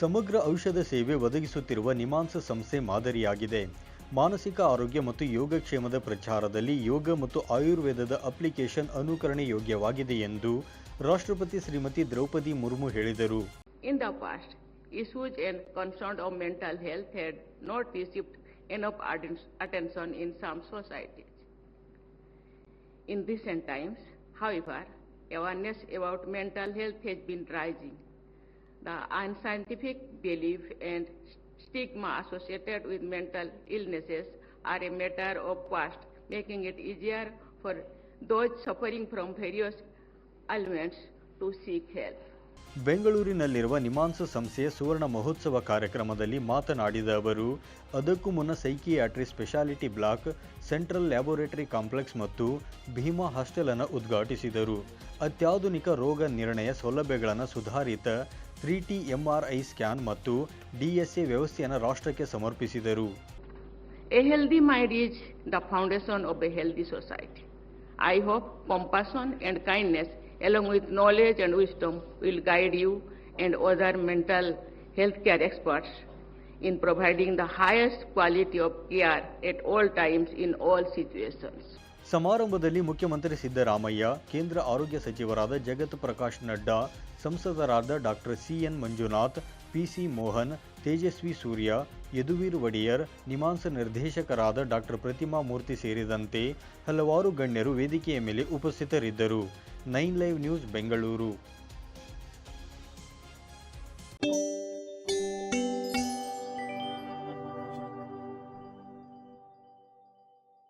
ಸಮಗ್ರ ಔಷಧ ಸೇವೆ ಒದಗಿಸುತ್ತಿರುವ ನಿಮಾನ್ಸ ಸಂಸ್ಥೆ ಮಾದರಿಯಾಗಿದೆ. ಮಾನಸಿಕ ಆರೋಗ್ಯ ಮತ್ತು ಯೋಗ ಯೋಗಕ್ಷೇಮದ ಪ್ರಚಾರದಲ್ಲಿ ಯೋಗ ಮತ್ತು ಆಯುರ್ವೇದದ ಅಪ್ಲಿಕೇಶನ್ ಅನುಕರಣೆ ಯೋಗ್ಯವಾಗಿದೆ ಎಂದು ರಾಷ್ಟ್ರಪತಿ ಶ್ರೀಮತಿ ದ್ರೌಪದಿ ಮುರ್ಮು ಹೇಳಿದರು. In the past issues and concern of mental health had not received an of attention in some societies in recent times however awareness about mental health has been rising The unscientific belief and stigma associated with mental illnesses are a matter of past, making it easier for those suffering from various ailments to seek help. ಬೆಂಗಳೂರಿನಲ್ಲಿರುವ ನಿಮಾನ್ಸ್ ಸಂಸ್ಥೆಯ ಸುವರ್ಣ ಮಹೋತ್ಸವ ಕಾರ್ಯಕ್ರಮದಲ್ಲಿ ಮಾತನಾಡಿದ ಅವರು ಅದಕ್ಕೂ ಮುನ್ನ psychiatry speciality block central laboratory complex ಮತ್ತು Bima hostel ಅನ್ನು ಉದ್ಘಾಟಿಸಿದರು ಅತ್ಯಾಧುನಿಕ ರೋಗ ನಿರ್ಣಯ ಸೌಲಭ್ಯಗಳನ್ನು ಸುಧಾರಿತ ತ್ರೀ ಟಿ ಎಂಆರ್ಐ ಸ್ಕ್ಯಾನ್ ಮತ್ತು ಡಿಎಸ್ಎ ವ್ಯವಸ್ಥೆಯನ್ನು ರಾಷ್ಟ್ರಕ್ಕೆ ಸಮರ್ಪಿಸಿದರು A healthy mind is the foundation of a healthy society. I hope compassion and kindness, along with knowledge and wisdom, will guide you and other mental health care experts in providing the highest quality of care at all times in all situations. ಸಮಾರಂಭದಲ್ಲಿ ಮುಖ್ಯಮಂತ್ರಿ ಸಿದ್ದರಾಮಯ್ಯ, ಕೇಂದ್ರ ಆರೋಗ್ಯ ಸಚಿವರಾದ ಜಗತ್ ಪ್ರಕಾಶ್ ನಡ್ಡಾ, ಸಂಸದರಾದ doctor CN Manjunath, PC Mohan, Tejasvi Surya, Yaduveer Wadiyar NIMHANS ನಿರ್ದೇಶಕರಾದ doctor ಪ್ರತಿಮಾ ಮೂರ್ತಿ ಸೇರಿದಂತೆ ಹಲವಾರು ಗಣ್ಯರು ವೇದಿಕೆಯ ಮೇಲೆ ಉಪಸ್ಥಿತರಿದ್ದರು. Nine live news Bengaluru.